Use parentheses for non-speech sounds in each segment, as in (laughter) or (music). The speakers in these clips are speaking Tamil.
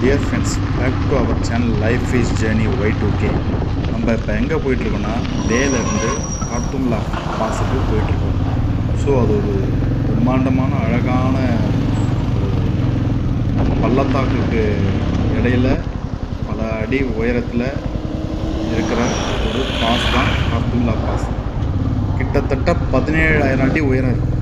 Dear friends back to our channel life is journey Y two K நம்ம இப்போ எங்கே போயிட்டுருக்கோன்னா டேலேருந்து காட்டும்லா பாஸுக்கு போயிட்டுருக்கோம். ஸோ அது ஒரு பிரம்மாண்டமான அழகான ஒரு பள்ளத்தாக்குக்கு இடையில பல அடி உயரத்தில் இருக்கிற ஒரு பாஸ் தான் காட்டும்லா பாஸ். கிட்டத்தட்ட பதினேழாயிரம் அடி உயரம் இருக்கும்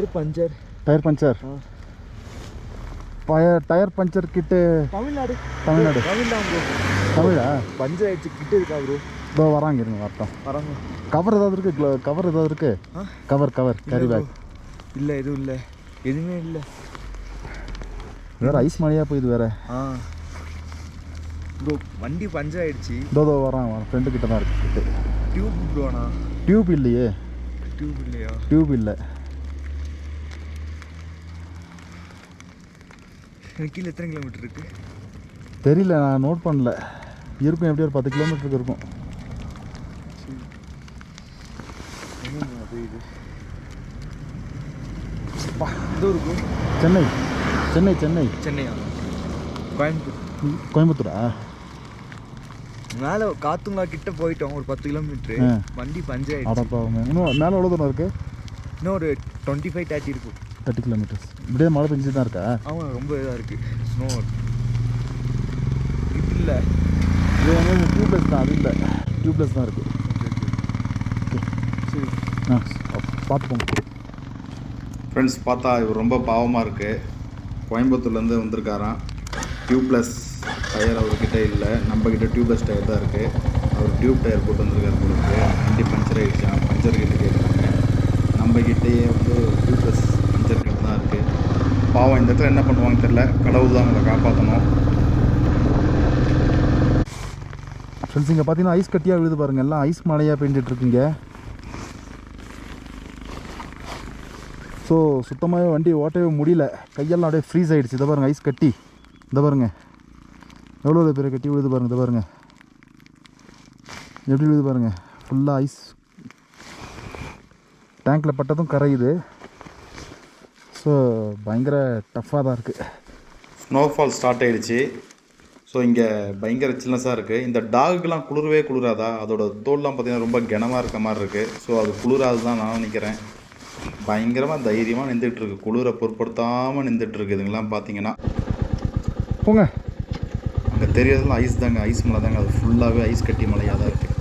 டயர் பஞ்சர். Tyre puncture. பய டயர் பஞ்சர் கிட்டு தமிழ்நாடு. தமிழ்நாடு. தமிழ்நாடு தமிழா? பஞ்சர் ஆயிடுச்சு கிட்ட இருக்கா ப்ரோ இதோ வராங்க இருங்க வரட்டும். வராங்க. கவர் ஏதாவது இருக்கு கவர் ஏதாவது இருக்கு? ஆ? கவர் கவர் கேரி பேக் இல்லை எதுவும் இல்லை. எதுவுமே இல்லை. வேற ஐஸ் மழையா போகுது வேற. ஆ. ப்ரோ வண்டி பஞ்சர் ஆயிடுச்சு. இதோ இதோ வரான் வரான் ஃப்ரெண்டு கிட்ட தான் இருக்கு கிட்டு. டியூப் ப்ரோண்ணா டியூப் இல்லையே. டியூப் இல்லையா? டியூப் இல்லை. கீழே எத்தனை கிலோமீட்டர் இருக்கு? தெரியல நான் நோட் பண்ணல. இருக்கும் எப்படியும் ஒரு பத்து கிலோமீட்டருக்கு இருக்கும். எங்க அது இது பா இதோ இருக்கு சென்னை சென்னை சென்னை. சென்னையா? கோயம்புத்தூர். கோயம்புத்தூரா? மேலே காத்துங்களா கிட்ட போயிட்டோம் ஒரு பத்து கிலோமீட்ரு. வண்டி அடப்பாவுமே. இன்னும் மேலே எவ்வளோ தூரம் இருக்கு? இன்னும் ஒரு டுவெண்ட்டி ஃபைவ் தேர்ட்டி இருக்கும். தேர்ட்டி கிலோமீட்டர்ஸ் இப்படியே மழை பெஞ்சு தான் இருக்கா? ஆமாம் ரொம்ப இதாக இருக்குது ஸ்னோ இது இல்லை. இது வந்து டியூப்லெஸ் தான் அது இல்லை. டியூப்லெஸ் தான் இருக்குது சரி. ஆ பார்த்துக்கோங்க ஃப்ரெண்ட்ஸ் பார்த்தா இவர் ரொம்ப பாவமாக இருக்குது கோயம்புத்தூர்லேருந்து வந்திருக்காராம். டியூப்லெஸ் டயர் அவர்கிட்ட இல்லை. நம்மக்கிட்ட டியூப்லெஸ் டயர் தான் இருக்குது அவர் டியூப் டயர் போட்டு வந்திருக்காரு உங்களுக்கு வண்டி பஞ்சர் ஆகிடுச்சான் பஞ்சர் கிட்ட கேட்குறாங்க நம்மக்கிட்டேயே வந்து டியூப்லெஸ் தான் இருக்குது பாவம் இந்த இடத்துல என்ன பண்ணுவாங்கன்னு தெரில கடவுள் தான் அவங்களை காப்பாற்றணும் ஃப்ரெண்ட்ஸ் இங்கே பார்த்தீங்கன்னா ஐஸ் கட்டியாக விழுது பாருங்கள் எல்லாம் ஐஸ் மழையாக பெஞ்சிட்டு ஸோ சுத்தமாகவே வண்டி ஓட்டவே முடியல. கையெல்லாம் அப்படியே ஃப்ரீஸ் ஆகிடுச்சு இதை பாருங்கள் ஐஸ் கட்டி. இதை பாருங்கள் எவ்வளோ பேர் கட்டி விழுது பாருங்க. இதை பாருங்கள் எப்படி விழுது பாருங்கள் ஃபுல்லாக ஐஸ் டேங்க்கில் பட்டதும் கரையுது. ஸோ பயங்கர டஃப்பாக தான் இருக்குது ஸ்னோஃபால் ஸ்டார்ட் ஆயிடுச்சு. ஸோ இங்கே பயங்கர சில்னஸாக இருக்குது இந்த டாகுக்கெலாம் குளிரவே குளிராதா? அதோட தோல்லாம் பார்த்தீங்கன்னா ரொம்ப கனமாக இருக்க மாதிரி இருக்குது ஸோ அது குளிராது தான் நான் நினைக்கிறேன். பயங்கரமாக தைரியமாக நின்றுட்டு இருக்கு. குளிரை பொருட்படுத்தாமல் நின்றுட்டு இருக்கு. இதுங்கெல்லாம் பார்த்தீங்கன்னா போங்க. அங்கே தெரியறதுலாம் ஐஸ் தாங்க. ஐஸ் மலை தாங்க. அது ஃபுல்லாகவே ஐஸ் கட்டி மலையாக தான் இருக்குது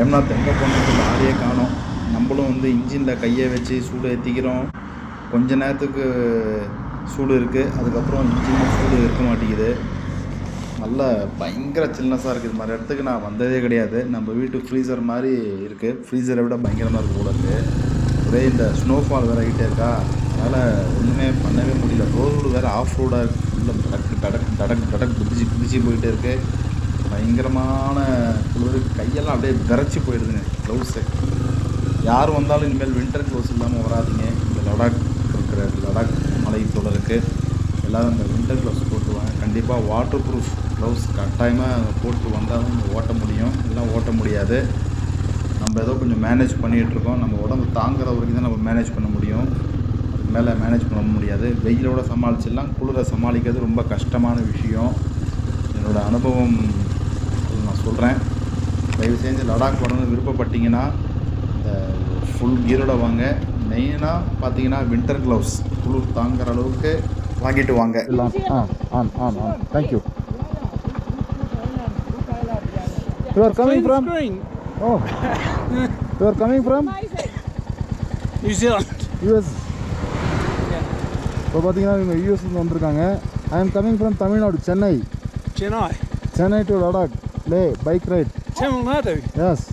ஏம்னாத் எங்கே போனது லாரியே காணோம். நம்மளும் வந்து இன்ஜினில் கையை வச்சு சூடு ஏற்றிக்கிறோம் கொஞ்ச நேரத்துக்கு சூடு இருக்குது அதுக்கப்புறம் இன்ஜினில் சூடு இருக்க மாட்டேங்குது. நல்ல பயங்கர சில்னஸாக இருக்குது இது மாதிரி இடத்துக்கு நான் வந்ததே கிடையாது. நம்ம வீட்டு ஃப்ரீசர் மாதிரி இருக்குது ஃப்ரீசரை விட பயங்கரமாக இருக்குது போல இருக்குது ஒரே இந்த ஸ்னோஃபால் வேறு ஆகிட்டே இருக்கா. அதனால் ஒன்றுமே பண்ணவே முடியல. ரோடு வேறு ஆஃப் ரோடாக இருக்குது ஃபுல்லாக டடக் டடக் தடக்கு டடக் குதிச்சு குதிச்சு போயிட்டே இருக்குது பயங்கரமான குளிர். கையெல்லாம் அப்படியே விரைச்சி போயிடுதுங்க. க்ளவுஸு யார் வந்தாலும் இனிமேல் வின்டர் க்ளவுஸ் இல்லாமல் வராதீங்க. இந்த லடாக் இருக்கிற லடாக் மலை தொடருக்கு எல்லோரும் அந்த வின்டர் க்ளவுஸ் போட்டு வாங்க. கண்டிப்பாக வாட்டர் ப்ரூஃப் க்ளவுஸ் கட்டாயமாக போட்டு வந்தால் தான் நம்ம ஓட்ட முடியும். எல்லாம் ஓட்ட முடியாது. நம்ம ஏதோ கொஞ்சம் மேனேஜ் பண்ணிகிட்ருக்கோம் நம்ம உடம்பு தாங்குற வரைக்கும் தான் நம்ம மேனேஜ் பண்ண முடியும். அதுக்கு மேலே மேனேஜ் பண்ண முடியாது. வெயிலோட சமாளிச்சிடலாம். குளிரை சமாளிக்கிறது ரொம்ப கஷ்டமான விஷயம். என்னோடய அனுபவம் நான் சொல்கிறேன் தயவு செஞ்சு லடாக் வரணும்னு விருப்பப்பட்டீங்கன்னா இந்த ஃபுல் கீரோட வாங்க. மெயினாக பார்த்தீங்கன்னா வின்டர் க்ளவுஸ் குளிர் தாங்குற அளவுக்கு வாங்கிட்டு வாங்க. எல்லாம் ஆ ஆன் ஆன் ஆன் thank you you are coming from O you are coming from New Zealand. US இப்போ பார்த்தீங்கன்னா இவங்க யூஎஸ்லேருந்து வந்திருக்காங்க. I am coming from Tamil Nadu Chennai Chennai. Chennai to Ladakh Leh bike right Nadu. S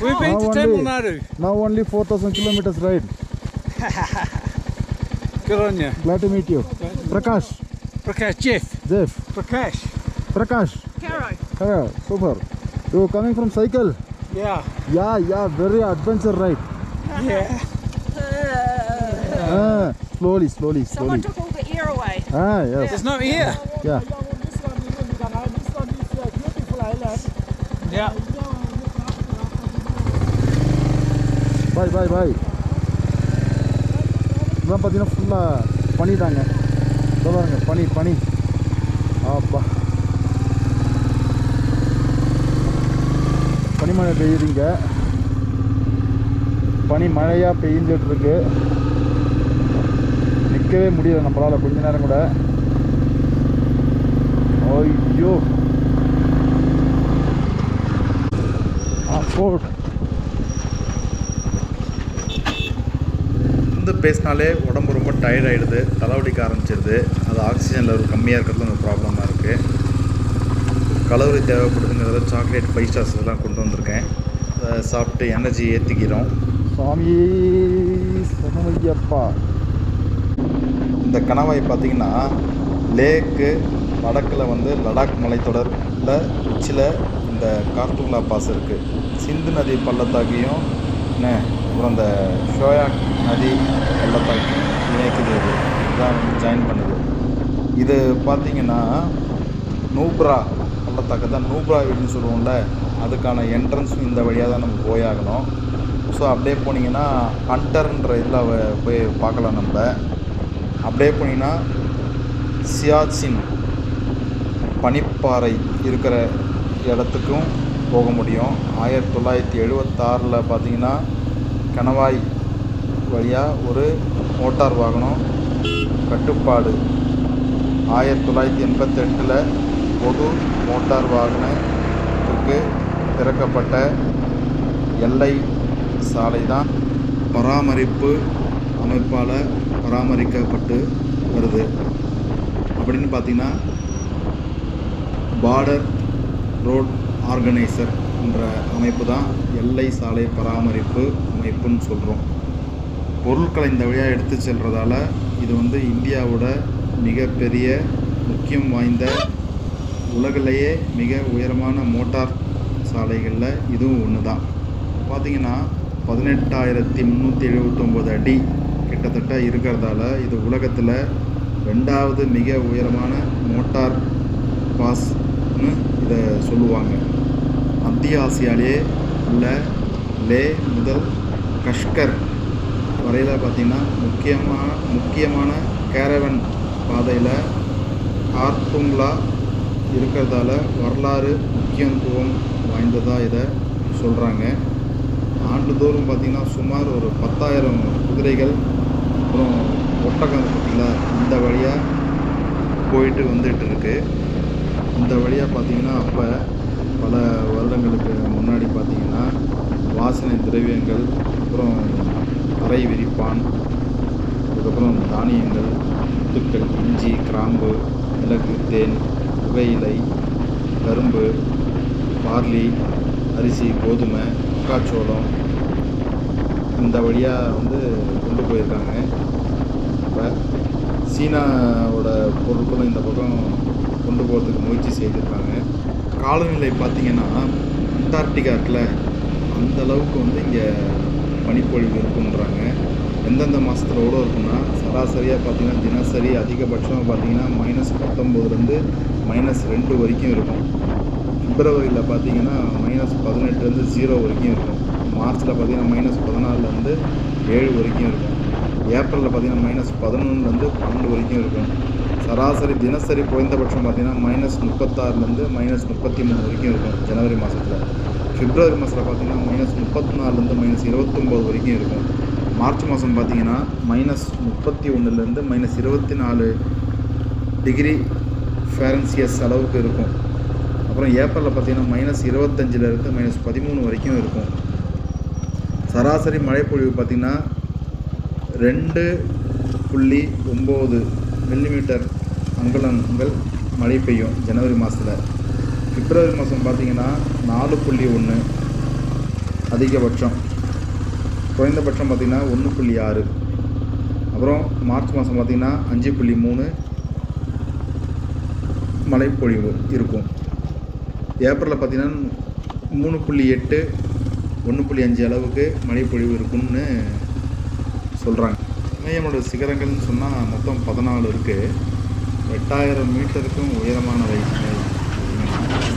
We now only, now only 4,000 kilometers ride. (laughs) Good on you. Glad to meet you. Prakash. Prakash, Jeff. Jeff. Prakash. Prakash. Caro. Yeah, super. You coming from cycle? Yeah. Yeah, yeah, very adventure ride. yeah. (laughs) ah, slowly, slowly, slowly. Someone took all the air away. Ah, yes. Yeah. There's no air. Yeah. yeah. Yeah. Bye bye bye. இதெல்லாம் பார்த்தீங்கன்னா ஃபுல்லாக பனி தாங்க இதோ பனி பனி. ஆப்பா. பனிமழை பெய்யுதுங்க. பனி மழையாக பெய்ஞ்சிட்டு நிற்கவே முடியல நம்மளால் கொஞ்ச நேரம் கூட. ஐயோ. ஆ வந்து பேசினாலே உடம்பு ரொம்ப டயர்ட் ஆகிடுது தலைவலிக்க ஆரம்பிச்சிடுது அது ஆக்சிஜன் லெவல் கம்மியாக இருக்கிறது ஒரு ப்ராப்ளமாக இருக்குது கலோரி தேவைப்படுதுங்கிறத சாக்லேட் ஃபைவ் ஸ்டார்ஸ் எல்லாம் கொண்டு வந்திருக்கேன். அதை சாப்பிட்டு எனர்ஜி ஏற்றிக்கிறோம் சாமி சனமையப்பா இந்த கணவாய் பார்த்தீங்கன்னா லேக்கு வடக்கில் வந்து லடாக் மலைத்தொடரில் உச்சியில் இந்த கார்த்துங்லா பாஸ் இருக்குது சிந்து நதி பள்ளத்தாக்கையும் என்ன அப்புறம் இந்த ஷோயாக் நதி பள்ளத்தாக்கையும் இணைக்குது. இது இதுதான் வந்து ஜாயின் பண்ணுது. இது பார்த்தீங்கன்னா நூப்ரா பள்ளத்தாக்கு தான் நூப்ரா வீடுன்னு சொல்லுவோம்ல அதுக்கான என்ட்ரன்ஸும் இந்த வழியாக தான் நம்ம போயாகணும் ஸோ அப்படியே போனீங்கன்னா ஹண்டர்ன்ற இதில் போய் பார்க்கலாம் நம்ம. அப்படியே போனீங்கன்னா சியாச்சின் பனிப்பாறை இருக்கிற இடத்துக்கும் போக முடியும். ஆயிரத்தி தொள்ளாயிரத்தி எழுபத்தாறில் பார்த்தீங்கன்னா கணவாய் வழியாக ஒரு மோட்டார் வாகனம் கட்டுப்பாடு. ஆயிரத்தி தொள்ளாயிரத்தி எண்பத்தெட்டில் பொது மோட்டார் வாகனத்துக்கு திறக்கப்பட்ட எல்லை சாலை தான் பராமரிப்பு அமைப்பால் பராமரிக்கப்பட்டு வருது. அப்படின்னு பார்த்தீங்கன்னா பார்டர் ரோட் ஆர்கனைசர் என்ற அமைப்பு தான் எல்லை சாலை பராமரிப்பு அமைப்புன்னு சொல்கிறோம் பொருட்களை இந்த வழியாக எடுத்து செல்கிறதால இது வந்து இந்தியாவோட மிகப்பெரிய முக்கியம் வாய்ந்த உலகிலேயே மிக உயரமான மோட்டார் சாலைகளில் இதுவும் ஒன்று தான் பார்த்தீங்கன்னா பதினெட்டாயிரத்தி முந்நூற்றி எழுபத்தொம்போது அடி கிட்டத்தட்ட இருக்கிறதால இது உலகத்தில் ரெண்டாவது மிக உயரமான மோட்டார் பாஸ்னு இதை சொல்லுவாங்க. மத்திய ஆசியாலே உள்ள லே முதல் கஷ்கர் வரையில் பார்த்திங்கன்னா முக்கியமான முக்கியமான கேரவன் பாதையில் கார்த்துங்லா இருக்கிறதால வரலாறு முக்கியத்துவம் வாய்ந்ததாக இதை சொல்கிறாங்க ஆண்டுதோறும் பார்த்திங்கன்னா சுமார் ஒரு பத்தாயிரம் குதிரைகள் அப்புறம் ஒட்டகம் பார்த்திங்களா இந்த வழியாக போயிட்டு வந்துட்டு இருக்கு இந்த வழியாக பார்த்திங்கன்னா அப்போ பல வருடங்களுக்கு முன்னாடி பார்த்தீங்கன்னா வாசனை திரவியங்கள் அப்புறம் அரை விரிப்பான் அதுக்கப்புறம் தானியங்கள் முத்துக்கள் இஞ்சி கிராம்பு மிளகு தேன் புகையிலை கரும்பு பார்லி அரிசி கோதுமை மக்காச்சோளம் இந்த வழியாக வந்து கொண்டு போயிருக்காங்க. இப்போ சீனாவோட பொருட்களும் இந்த பக்கம் கொண்டு போகிறதுக்கு முயற்சி செய்திருக்காங்க. காலநிலை பார்த்திங்கன்னா அண்டார்டிகா இருக்குல்ல வந்து இங்கே பனிப்பொழிவு இருக்குன்றாங்க எந்தெந்த மாதத்தில் எவ்வளோ இருக்குன்னா சராசரியாக பார்த்தீங்கன்னா தினசரி அதிகபட்சமாக பார்த்தீங்கன்னா மைனஸ் பத்தொம்போதுலேருந்து மைனஸ் ரெண்டு வரைக்கும் இருக்கும். பிப்ரவரியில் பார்த்தீங்கன்னா மைனஸ் பதினெட்டுலேருந்து ஜீரோ வரைக்கும் இருக்கும். மார்ச்சில் பார்த்தீங்கன்னா மைனஸ் பதினாலுலேருந்து ஏழு வரைக்கும் இருக்கும். ஏப்ரலில் பார்த்தீங்கன்னா மைனஸ் பதினொன்றுலேருந்து பன்னெண்டு வரைக்கும் இருக்கும். சராசரி தினசரி குறைந்தபட்சம் பார்த்தீங்கன்னா மைனஸ் முப்பத்தாறுலேருந்து மைனஸ் முப்பத்தி மூணு வரைக்கும் இருக்கும் ஜனவரி மாதத்தில் பிப்ரவரி மாதத்தில் பார்த்தீங்கன்னா மைனஸ் முப்பத்தி நாலுலேருந்து மைனஸ் இருபத்தொம்போது வரைக்கும் இருக்கும். மார்ச் மாதம் பார்த்தீங்கன்னா மைனஸ் முப்பத்தி ஒன்றுலேருந்து மைனஸ் இருபத்தி நாலு டிகிரி ஃபேரன்சியஸ் அளவுக்கு இருக்கும். அப்புறம் ஏப்ரலில் பார்த்தீங்கன்னா மைனஸ் இருபத்தஞ்சிலேருந்து மைனஸ் பதிமூணு வரைக்கும் இருக்கும். சராசரி மழைப்பொழிவு பார்த்திங்கன்னா ரெண்டு புள்ளி ஒம்பது மில்லிமீட்டர் அங்குலங்கள் மழை பெய்யும் ஜனவரி மாதத்தில் பிப்ரவரி மாதம் பார்த்தீங்கன்னா நாலு புள்ளி ஒன்று அதிகபட்சம். குறைந்தபட்சம் பார்த்திங்கன்னா ஒன்று புள்ளி ஆறு. அப்புறம் மார்ச் மாதம் பார்த்திங்கன்னா அஞ்சு புள்ளி மூணு மழைப்பொழிவு இருக்கும். ஏப்ரலில் பார்த்தீங்கன்னா மூணு புள்ளி எட்டு ஒன்று புள்ளி அஞ்சு அளவுக்கு மழைப்பொழிவு இருக்கும்னு சொல்கிறாங்க இமயமோட சிகரங்கள்னு சொன்னால் மொத்தம் பதினாலு இருக்குது எட்டாயிரம் மீட்டருக்கும் உயரமான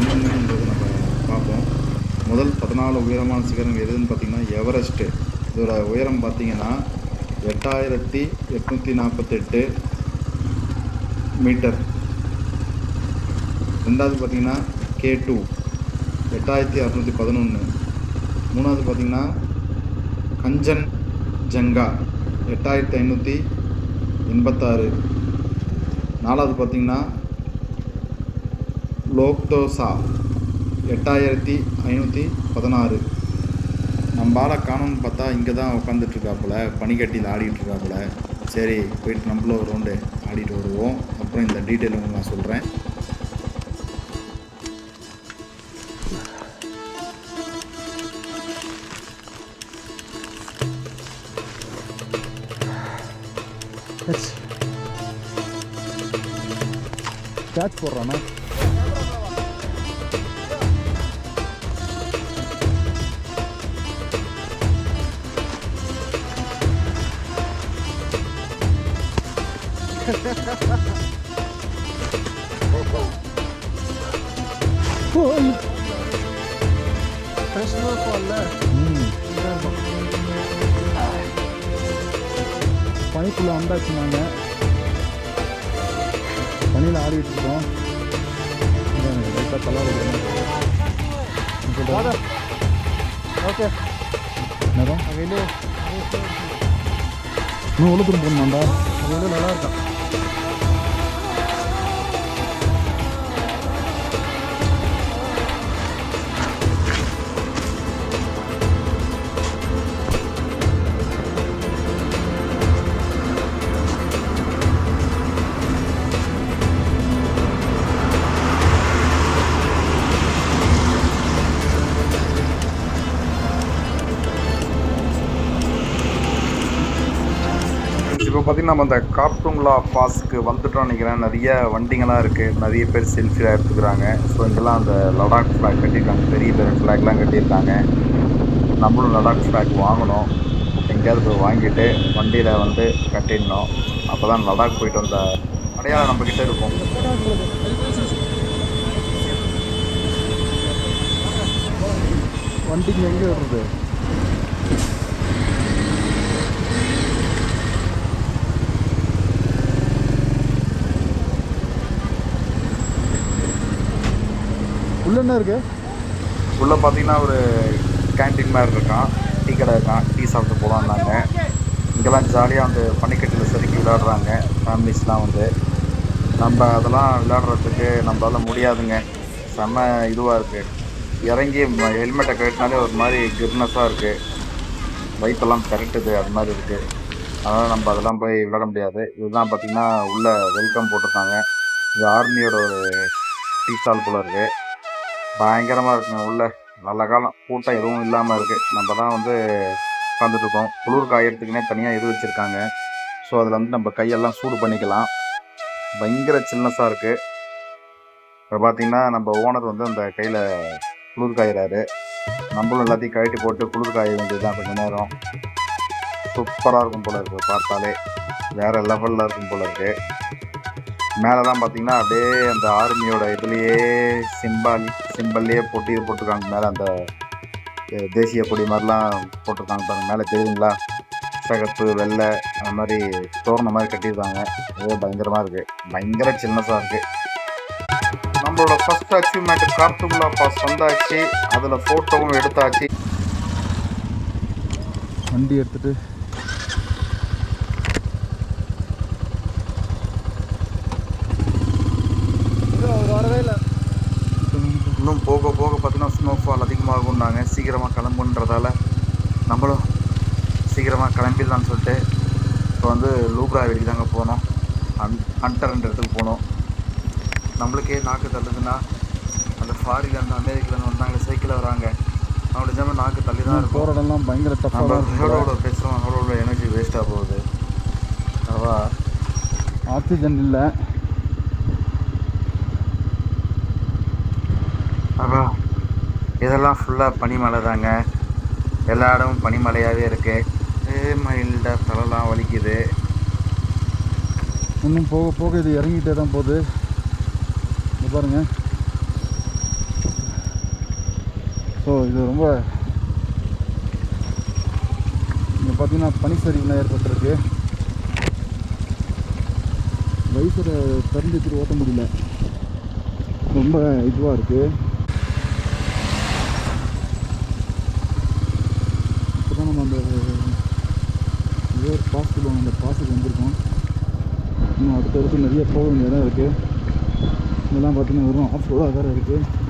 வயசு என்னென்னன்றது நம்ம பார்ப்போம். முதல் பதினாலு உயரமான சிகரங்கள் எதுன்னு பார்த்தீங்கன்னா எவரெஸ்ட்டு இதோட உயரம் பார்த்தீங்கன்னா எட்டாயிரத்தி எட்நூற்றி நாற்பத்தெட்டு மீட்டர். ரெண்டாவது பார்த்தீங்கன்னா கே டூ எட்டாயிரத்தி அறநூற்றி பதினொன்று மூணாவது பார்த்தீங்கன்னா கஞ்சன் ஜங்கா எட்டாயிரத்தி ஐநூற்றி எண்பத்தாறு. நாலாவது பார்த்தீங்கன்னா லோக்தோசா எட்டாயிரத்தி ஐநூற்றி பதினாறு. நம்ம ஆளை காணோம்னு பார்த்தா இங்கே தான் உட்காந்துட்ருக்காப்புல பனிக்கட்டியில் ஆடிட்டு சரி போயிட்டு நம்மளும் ஒரு ரவுண்டு ஆடிட்டு வருவோம். அப்புறம் இந்த டீட்டெயில் உங்களுக்கு நான் சொல்கிறேன் கேட்ச் போடுறானே ம். பனிக்குள்ளே வந்தாச்சு நாங்கள் பனியில் ஆடிட்டு இருக்கோம் லைட்டாக தலை ஓகே அங்கே இன்னும் உள்ள திரும்ப போகணுமாண்டா அது இன்னும் நல்லா இருக்கான் இப்போ பார்த்தீங்கன்னா நம்ம அந்த கார்ட்டூங்லா பாஸ்க்கு வந்துட்டோம் நினைக்கிறேன். நிறைய வண்டிங்கெல்லாம் இருக்குது நிறைய பேர் செல்ஃபியாக எடுத்துக்கிறாங்க. ஸோ இங்கெல்லாம் அந்த லடாக் ஃப்ளாக் கட்டியிருக்காங்க. பெரிய பெரிய ஃப்ளாக்லாம் கட்டியிருக்காங்க. நம்மளும் லடாக் ஃப்ளாக் வாங்கணும். எங்கேயாவது போய் வாங்கிட்டு வண்டியில் வந்து கட்டிடணும். அப்போ தான் லடாக் போயிட்டு வந்த அடையாளம் நம்மக்கிட்ட இருக்கும். வண்டிக்கு எங்கே வருது? உள்ள என்ன இருக்கு? உள்ளே பார்த்தீங்கன்னா ஒரு கேண்டீன் மாதிரி இருக்கான். டீ கடை இருக்கான். டீ சாப்பிட்டு போகலான்னாங்க இங்கெல்லாம் ஜாலியாக வந்து பனிக்கட்டில் செதுக்கி விளையாடுறாங்க. ஃபேமிலிஸ்லாம் வந்து. நம்ம அதெல்லாம் விளையாடுறதுக்கு நம்மளால முடியாதுங்க. செம்ம இதுவாக இருக்குது இறங்கி ஹெல்மெட்டை கட்டினாலே ஒரு மாதிரி கிர்னஸாக இருக்குது வயிற்றெல்லாம் திரட்டுது. அது மாதிரி இருக்குது அதனால் நம்ம அதெல்லாம் போய் விளையாட முடியாது. இதுதான் பார்த்திங்கன்னா உள்ளே வெல்கம் போட்டிருக்காங்க. இது ஆர்மியோட ஒரு டீ ஸ்டால் போல் இருக்குது பயங்கரமாக இருக்குங்க உள்ள. நல்ல காலம். கூட்டம் எதுவும் இல்லாமல் இருக்குது நம்ம தான் வந்து உட்காந்துட்ருக்கோம் குளிர் காயறதுக்குனே தனியாக இது வச்சுருக்காங்க. ஸோ அதில் வந்து நம்ம கையெல்லாம் சூடு பண்ணிக்கலாம். பயங்கர சில்னஸாக இருக்குது இப்போ பார்த்திங்கன்னா நம்ம ஓனர் வந்து அந்த கையில் குளிர் காயிறாரு. நம்மளும் எல்லாத்தையும் கழட்டி போட்டு குளிர் காய வேண்டியது தான் கொஞ்சம் நேரம். சூப்பராக இருக்கும் போல இருக்குது பார்த்தாலே. வேறு லெவலில் இருக்கும் போல இருக்குது மேலெல்லாம் பார்த்தீங்கன்னா அப்படியே அந்த ஆர்மியோட இதுலேயே சிம்பால் சிம்பல்லையே போட்டு இது போட்டிருக்காங்க. மேலே அந்த தேசிய கொடி மாதிரிலாம் போட்டிருக்காங்க பாருங்க. மேலே தெரியுதுங்களா? சிகப்பு வெள்ளை அந்த மாதிரி தோரண மாதிரி கட்டியிருக்காங்க. அது பயங்கரமாக இருக்குது பயங்கர சின்னஸாக இருக்குது நம்மளோட ஃபர்ஸ்ட் அச்சீவ்மெண்ட் கார்த்துகுல்லா பாஸ் வந்தாச்சு. அதில் ஃபோட்டோவும் எடுத்தாச்சு. வண்டி எடுத்துகிட்டு வரவே இல்லை இன்னும் போக போக பார்த்தீங்கன்னா ஸ்னோஃபால் அதிகமாகும்னாங்க. சீக்கிரமாக கிளம்புன்றதால நம்மளும் சீக்கிரமாக கிளம்பிடலான்னு சொல்லிட்டு இப்போ வந்து லூப்ரா வெளிக்கு தாங்க போனோம். ஹன் ஹண்டர்ன்ற இடத்துக்கு போனோம். நம்மளுக்கே நாக்கு தள்ளுதுன்னா அந்த ஃபாரின்லேருந்து அமெரிக்காலேருந்து வந்தாங்க சைக்கிளில் வராங்க. அவங்களோட ஜாம நாக்கு தள்ளி தான் இருக்கும். இடம்லாம் பயங்கர நம்ம டஃப்பாக எவ்வளோ இருக்கும் எவ்வளோ பேசுகிறோம் எவ்வளோ எனர்ஜி வேஸ்ட்டாக போகுது. அவா ஆக்சிஜன் இல்லை. அப்பா இதெல்லாம் ஃபுல்லாக பனிமலை தாங்க. எல்லா இடமும் பனிமலையாகவே இருக்குது மைல்டாக தலைலாம் வலிக்குது. இன்னும் போக போக இது இறங்கிட்டே தான் போகுது. பாருங்கள் ஸோ இது ரொம்ப இங்கே பார்த்தீங்கன்னா பனிச்சரிவுலாம் ஏற்பட்டிருக்கு. வயசில் திறந்து ஓட்ட முடியல. ரொம்ப இதுவாக இருக்குது இப்போ தான் நம்ம அந்த ஏதோ ஒரு பாஸ் சொல்லுவாங்க அந்த பாஸுக்கு வந்திருக்கோம் இன்னும் அடுத்தடுத்து நிறைய போக வேண்டிய இடம் இருக்குது இதெல்லாம் பார்த்தீங்கன்னா வெறும் ஆஃப் ரோடாக வேறு இருக்குது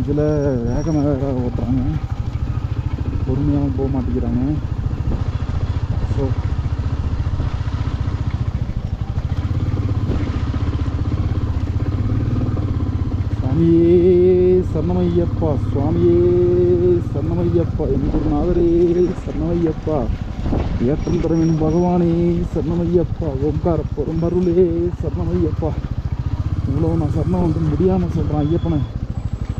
இதில் வேகமாக வேற ஓட்டுறாங்க. பொறுமையாகவும் போக மாட்டேங்கிறாங்க. ஸோ சுவாமியே சன்னமையப்பா சுவாமியே சன்னமையப்பா என் குருநாதரே சன்னமையப்பா ஏற்றம் தரவின் பகவானே சரணமையப்பா ஓம்கார பொரும்பருளே சரணமையப்பா இவ்வளோ நான் சரணம் வந்து முடியாமல் சொல்கிறேன் ஐயப்பனை.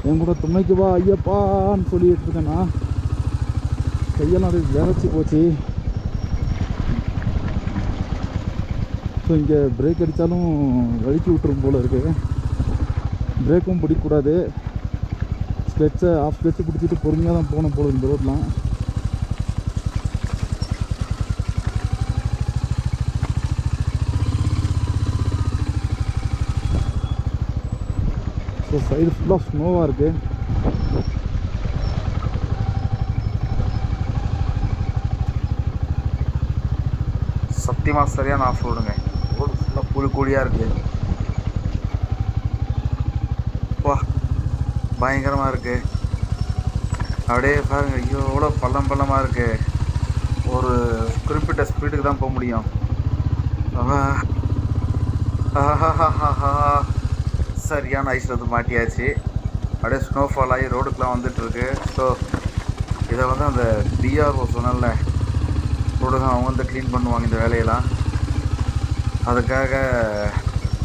என் கூட துணைக்கு வா ஐயப்பான்னு சொல்லிட்டு இருக்கேன்னா கையெல்லாம் அது விரைச்சி போச்சு. ஸோ இங்கே பிரேக் அடித்தாலும் வழுக்கி விட்டுரும் போல இருக்குது பிரேக்கும் பிடிக்கக்கூடாது கிளச்சை ஆஃப் கிளச்சை பிடிச்சிட்டு பொறுமையாக தான் போகணும் போல இந்த ரோட்லாம் ஸோ சைடு ஃபுல்லாக ஸ்னோவாக இருக்குது சத்தியமாக சரியான ஆஃப் ரோடுங்க ரோடு ஃபுல்லாக புழு கூடியாக இருக்குது வா பயங்கரமாக இருக்குது அப்படியே பாருங்க ஐயோ எவ்வளோ பள்ளம் பள்ளமாக இருக்குது ஒரு குறிப்பிட்ட ஸ்பீடுக்கு தான் போக முடியும். சரியான ஐஸில் வந்து மாட்டியாச்சு. அப்படியே ஸ்னோஃபால் ஆகி ரோடுக்கெலாம் வந்துட்டுருக்கு ஸோ இதை வந்து அந்த பிஆர்ஓ சொன்னல ரோடு தான் அவங்க வந்து க்ளீன் பண்ணுவாங்க இந்த வேலையெல்லாம். அதுக்காக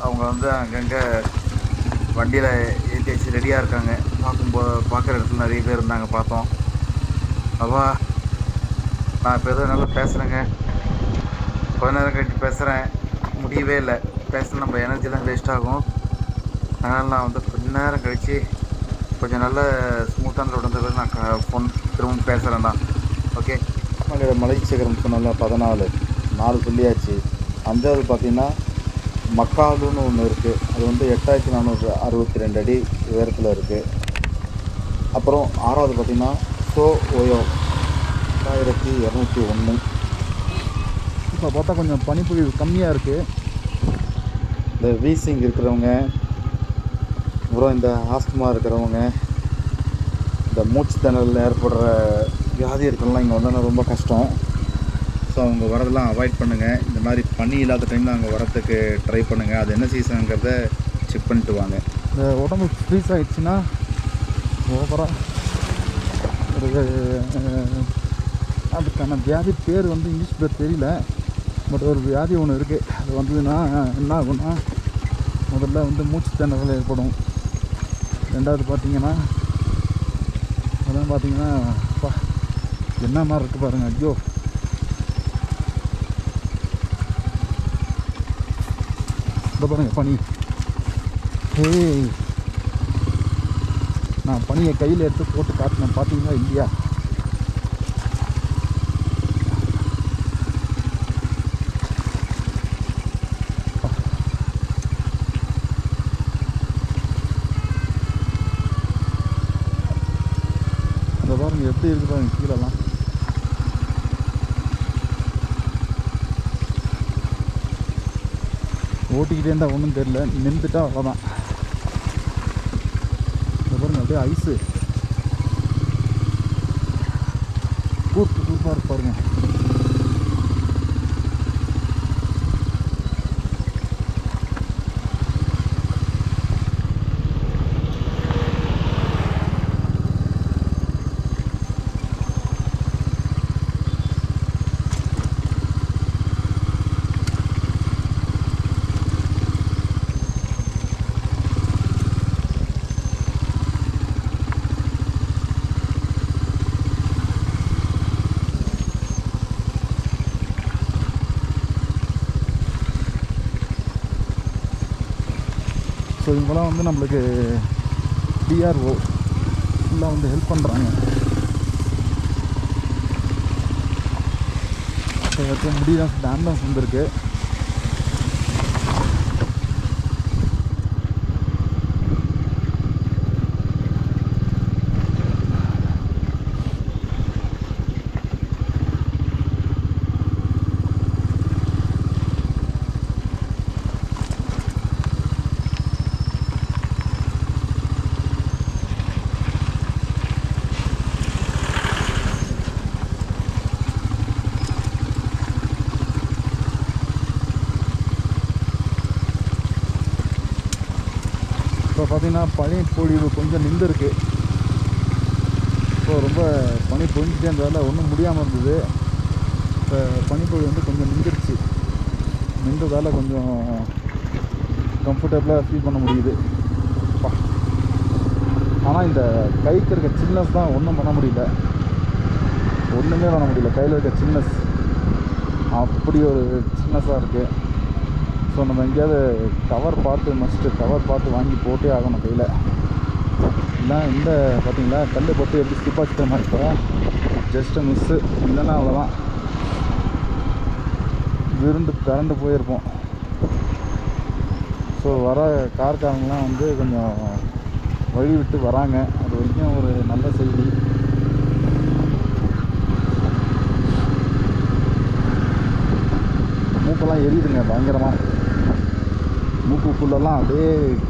அவங்க வந்து அங்கங்கே வண்டியில் ஏற்றி வச்சு ரெடியாக இருக்காங்க. பார்க்கும்போது பார்க்குற இடத்துல நிறைய பேர் இருந்தாங்க பார்த்தோம். அப்பா நான் இப்போ எதுவும் நல்லா பேசுகிறேங்க கொஞ்ச நேரம் கட்டி பேசுகிறேன் முடியவே இல்லை. பேச நம்ம எனர்ஜிலாம் வேஸ்ட் ஆகும். அதனால் நான் வந்து கொஞ்ச நேரம் கழித்து கொஞ்சம் நல்ல ஸ்மூத்தான ரோடு வந்து நான் ஃபோன் திரும்ப பேசுகிறேன் தான் ஓகே மலையோட மலை சொன்னால பதினாலு. நாலு சொல்லியாச்சு. அஞ்சாவது பார்த்தீங்கன்னா மக்காலுன்னு ஒன்று இருக்குது அது வந்து எட்டாயிரத்தி நானூறு அறுபத்தி ரெண்டு அடி உயரத்தில் இருக்குது அப்புறம் ஆறாவது பார்த்தீங்கன்னா சோ ஓயோ ரெண்டாயிரத்தி இரநூத்தி ஒன்று இப்போ பார்த்தா கொஞ்சம் பனிப்பொழிவு கம்மியாக இருக்குது இந்த வீசிங் இருக்கிறவங்க அப்புறம் இந்த ஆஸ்துமா இருக்கிறவங்க இந்த மூச்சு திணறல் ஏற்படுற வியாதி இருக்கலாம் இங்கே வந்தால் ரொம்ப கஷ்டம். ஸோ அவங்க வரதெல்லாம் அவாய்ட் பண்ணுங்கள் இந்த மாதிரி பனி இல்லாத டைமில் அங்கே வரத்துக்கு ட்ரை பண்ணுங்கள் அது என்ன சீசனுங்கிறத செக் பண்ணிட்டு வாங்க. இந்த உடம்பு ஃப்ரீஸ் ஆகிடுச்சுன்னா ஓவராக ஒரு அதுக்கான வியாதி பேர் வந்து இங்கிலீஷ் பேர் தெரியல. பட் ஒரு வியாதி ஒன்று இருக்குது அது வந்ததுன்னா என்ன ஆகும்னா முதல்ல வந்து மூச்சு திணறல் ஏற்படும். ரெண்டாவது பார்த்தீங்கன்னா அதான் பார்த்தீங்கன்னா அப்பா என்ன மாதிரி இருக்குது பாருங்க. ஐயோ இந்த பாருங்கள் பனி. ஏய். நான் பனியை கையில் எடுத்து போட்டு காட்டினேன். பார்த்தீங்களா இல்லையா அந்த பாருங்க எப்படி இருக்கு பாருங்க கீழெல்லாம். ஓட்டிக்கிட்டே இருந்தால் ஒன்றும் தெரில நின்றுட்டா அவ்வளோதான் இந்த பாருங்க அப்படியே ஐஸு கூட்டு கூப்பாக இருக்கு இவங்கெல்லாம் வந்து நம்மளுக்கு டிஆர்ஓ ஃபுல்லாக வந்து ஹெல்ப் பண்ணுறாங்க இப்போ முடியல ஆம்புலன்ஸ் வந்திருக்கு. பார்த்தீங்கன்னா பனி பொழிவு கொஞ்சம் நின்றுருக்கு. இப்போ ரொம்ப பனி பொழிஞ்சிட்டே இருந்ததால் ஒன்றும் முடியாமல் இருந்தது. இப்போ பனிப்பொழிவு வந்து கொஞ்சம் நின்றுருச்சு நின்றதால் கொஞ்சம் கம்ஃபர்டபுளாக ஃபீல் பண்ண முடியுது. ஆனால் இந்த கைக்கு இருக்க சில்னஸ் தான் ஒன்றும் பண்ண முடியல. ஒன்றுமே பண்ண முடியல. கையில் இருக்க சில்னஸ் அப்படி ஒரு சின்னஸாக இருக்குது ஸோ நம்ம எங்கேயாவது கவர் பார்த்து மஸ்ட்டு கவர் பார்த்து வாங்கி போட்டே ஆகணும் கையில். இல்லை இந்த பார்த்தீங்களா கல் போட்டு எப்படி ஸ்லிப் ஆச்சுக்கிற மாதிரி இப்போ ஜஸ்ட்டு மிஸ்ஸு இல்லைன்னா அவ்வளோதான் விருண்டு கரண்டு போயிருப்போம். ஸோ வர கார்காரங்களாம் வந்து கொஞ்சம் வழி விட்டு வராங்க. அது வரைக்கும் ஒரு நல்ல செய்தி. மூக்கெல்லாம் எரியுதுங்க பயங்கரமாக மூக்குக்குள்ளெல்லாம் அப்படியே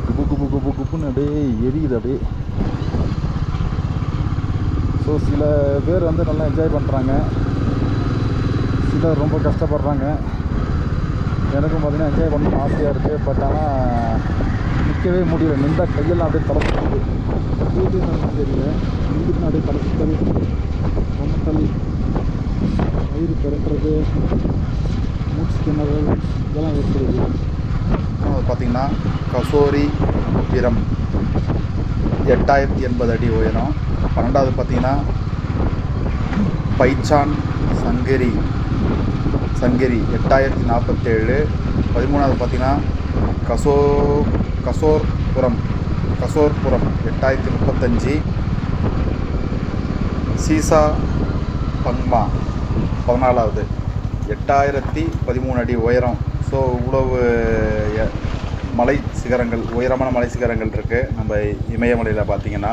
குப்பு குப்பு குப்பு குப்புன்னு அப்படியே எரியுது அப்படியே ஸோ சில பேர் வந்து நல்லா என்ஜாய் பண்ணுறாங்க சிலர் ரொம்ப கஷ்டப்படுறாங்க எனக்கும் பார்த்தீங்கன்னா என்ஜாய் பண்ணணும் ஆசையாக இருக்குது பட் ஆனால் நிற்கவே முடியல நின்றா கையெல்லாம் அப்படியே தலைச்சுக்குது வீட்டு தெரியல நின்றுட்டு அப்படியே தலைச்சுக்கிறது ரொம்ப தள்ளி வயிறு பிறக்கிறது மூச்சு கிணறு இதெல்லாம் ஏற்படுது பார்த்திங்கன்னா கசோரி உயரம் எட்டாயிரத்தி எண்பது அடி உயரம். பன்னெண்டாவது பார்த்தீங்கன்னா பைச்சான் சங்கரி சங்கரி எட்டாயிரத்தி நாற்பத்தேழு பதிமூணாவது பார்த்தீங்கன்னா கசோ கசோர்புரம் கசோர்புரம் எட்டாயிரத்தி முப்பத்தஞ்சு. சீசா பங்மா பதினாலாவது. எட்டாயிரத்தி பதிமூணு அடி உயரம். ஸோ இவ்வளவு மலை சிகரங்கள் உயரமான மலை சிகரங்கள் இருக்குது நம்ம இமயமலையில் பார்த்தீங்கன்னா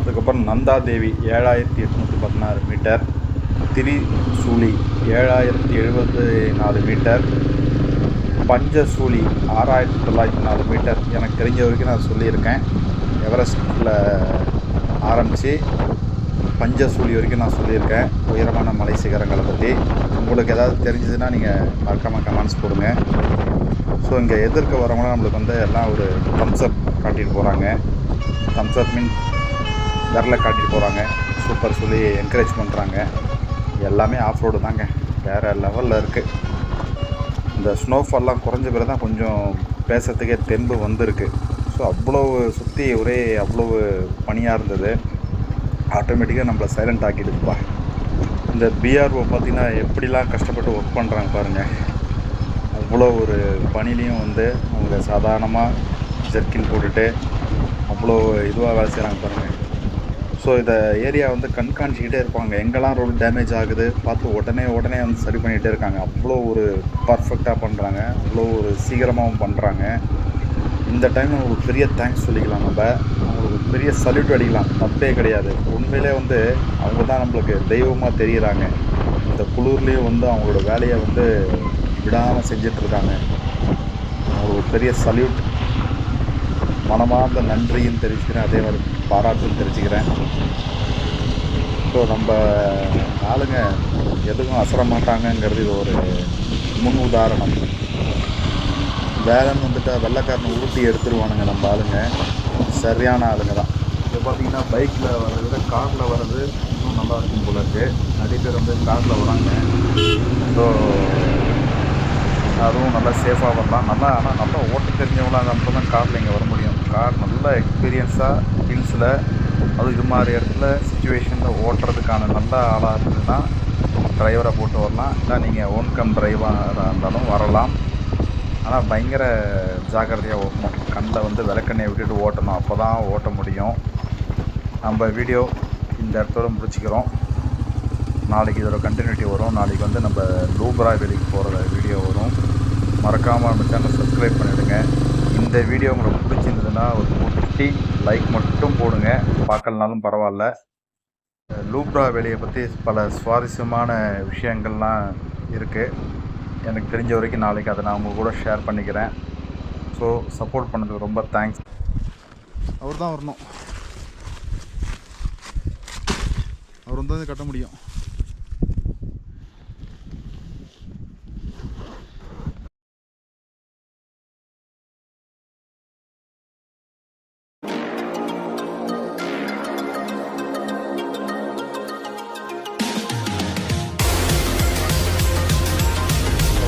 அதுக்கப்புறம் நந்தா தேவி ஏழாயிரத்தி எட்நூற்றி பதினாறு மீட்டர் திரிசூலி ஏழாயிரத்தி எழுபத்தி நாலு மீட்டர் பஞ்சசூலி ஆறாயிரத்தி தொள்ளாயிரத்தி நாலு மீட்டர். எனக்கு தெரிஞ்ச வரைக்கும் நான் சொல்லியிருக்கேன். எவரெஸ்டில் ஆரம்பித்து பஞ்சசூலி வரைக்கும் நான் சொல்லியிருக்கேன். உயரமான மலை சிகரங்களை பற்றி உங்களுக்கு ஏதாவது தெரிஞ்சதுன்னா நீங்கள் மறக்காமல் கமெண்ட்ஸ் போடுங்க. ஸோ இங்கே எதிர்க்க வரவங்களும் நம்மளுக்கு வந்து எல்லாம் ஒரு தம்ஸ்அப் காட்டிட்டு போகிறாங்க தம்ஸ் அப் மீன் விரல காட்டிட்டு போகிறாங்க சூப்பர் சொல்லி என்கரேஜ் பண்ணுறாங்க எல்லாமே ஆஃப் ரோடு தாங்க. வேறு லெவலில் இருக்குது இந்த ஸ்னோஃபால்லாம் குறைஞ்ச பிறகு தான் கொஞ்சம் பேசுகிறதுக்கே தெம்பு வந்திருக்கு. ஸோ அவ்வளோ சுற்றி ஒரே அவ்வளோ பனியாக இருந்தது. ஆட்டோமேட்டிக்காக நம்மளை சைலண்ட் ஆக்கிடுதுப்பா இந்த பிஆர்ஓ பார்த்திங்கன்னா எப்படிலாம் கஷ்டப்பட்டு ஒர்க் பண்ணுறாங்க பாருங்கள் அவ்வளோ ஒரு பணிலையும் வந்து அவங்க சாதாரணமாக ஜெர்க்கின் போட்டுட்டு அவ்வளோ இதுவாக வேலை செய்கிறாங்க பாருங்கள் ஸோ இந்த ஏரியா வந்து கண்காணிச்சிக்கிட்டே இருப்பாங்க. எங்கெல்லாம் ரோடு டேமேஜ் ஆகுது பார்த்து உடனே உடனே வந்து சரி பண்ணிகிட்டே இருக்காங்க. அவ்வளோ ஒரு பர்ஃபெக்டாக பண்ணுறாங்க அவ்வளோ ஒரு சீக்கிரமாகவும் பண்ணுறாங்க இந்த டைம் அவங்களுக்கு பெரிய தேங்க்ஸ் சொல்லிக்கலாம் நம்ம. பெரிய சல்யூட் அடிக்கலாம். தப்பே கிடையாது. உண்மையிலே வந்து அவங்க தான் நம்மளுக்கு தெய்வமாக தெரிகிறாங்க இந்த குளிர்லேயும் வந்து அவங்களோட வேலையை வந்து விடாமல் செஞ்சிட்ருக்காங்க. அவங்களுக்கு பெரிய சல்யூட் மனமார்ந்த நன்றியும் தெரிவிச்சுக்கிறேன். அதே மாதிரி பாராட்டும் தெரிவிச்சுக்கிறேன். ஸோ நம்ம ஆளுங்க எதுவும் அசர மாட்டாங்கங்கிறது இது ஒரு முன் உதாரணம். வேலைன்னு வந்துட்டால் வெள்ளைக்காரனை உருட்டி எடுத்துருவானுங்க நம்ம ஆளுங்க. சரியான ஆளுங்க தான். இப்போ பார்த்தீங்கன்னா பைக்கில் வர்றதை விட காரில் வர்றது இன்னும் நல்லா இருக்கும் போல இருக்கு. நிறைய பேர் வந்து காரில் வராங்க. ஸோ அதுவும் நல்லா சேஃபாக வரலாம். நல்லா ஆனால் நல்லா ஓட்ட தெரிஞ்சவங்களாக மட்டும் தான் காரில் இங்கே வர முடியும். கார் நல்லா எக்ஸ்பீரியன்ஸாக ஹில்ஸில் அதுவும் இது மாதிரி இடத்துல சுச்சுவேஷனில் ஓட்டுறதுக்கான நல்ல ஆளாக இருந்ததுன்னா டிரைவரை போட்டு வரலாம். இல்லை நீங்கள் ஓன் கம் டிரைவராக இருந்தாலும் வரலாம். ஆனால் பயங்கர ஜாக்கிரதையாக ஓட்டணும். கண்ணில் வந்து விளக்கெண்ணெயை விட்டுட்டு ஓட்டணும். அப்போ தான் ஓட்ட முடியும். நம்ம வீடியோ இந்த இடத்தோட முடிச்சுக்கிறோம். நாளைக்கு இதோட கண்டினியூட்டி வரும். நாளைக்கு வந்து நம்ம லூப்ரா வெளிக்கு போகிற வீடியோ வரும். மறக்காமல் நம்ம சேனல் சப்ஸ்கிரைப் பண்ணிவிடுங்க இந்த வீடியோ உங்களுக்கு பிடிச்சிருந்ததுன்னா ஒரு குட்டி லைக் மட்டும் போடுங்க. பார்க்கலனாலும் பரவாயில்ல. லூப்ரா வேலையை பற்றி பல சுவாரஸ்யமான விஷயங்கள்லாம் இருக்குது எனக்கு தெரிஞ்ச வரைக்கும் நாளைக்கு அதை நான் உங்கள் கூட ஷேர் பண்ணிக்கிறேன். ஸோ சப்போர்ட் பண்ணதுக்கு ரொம்ப தேங்க்ஸ் அவர் தான் வரணும். அவர் வந்து கட்ட முடியும்.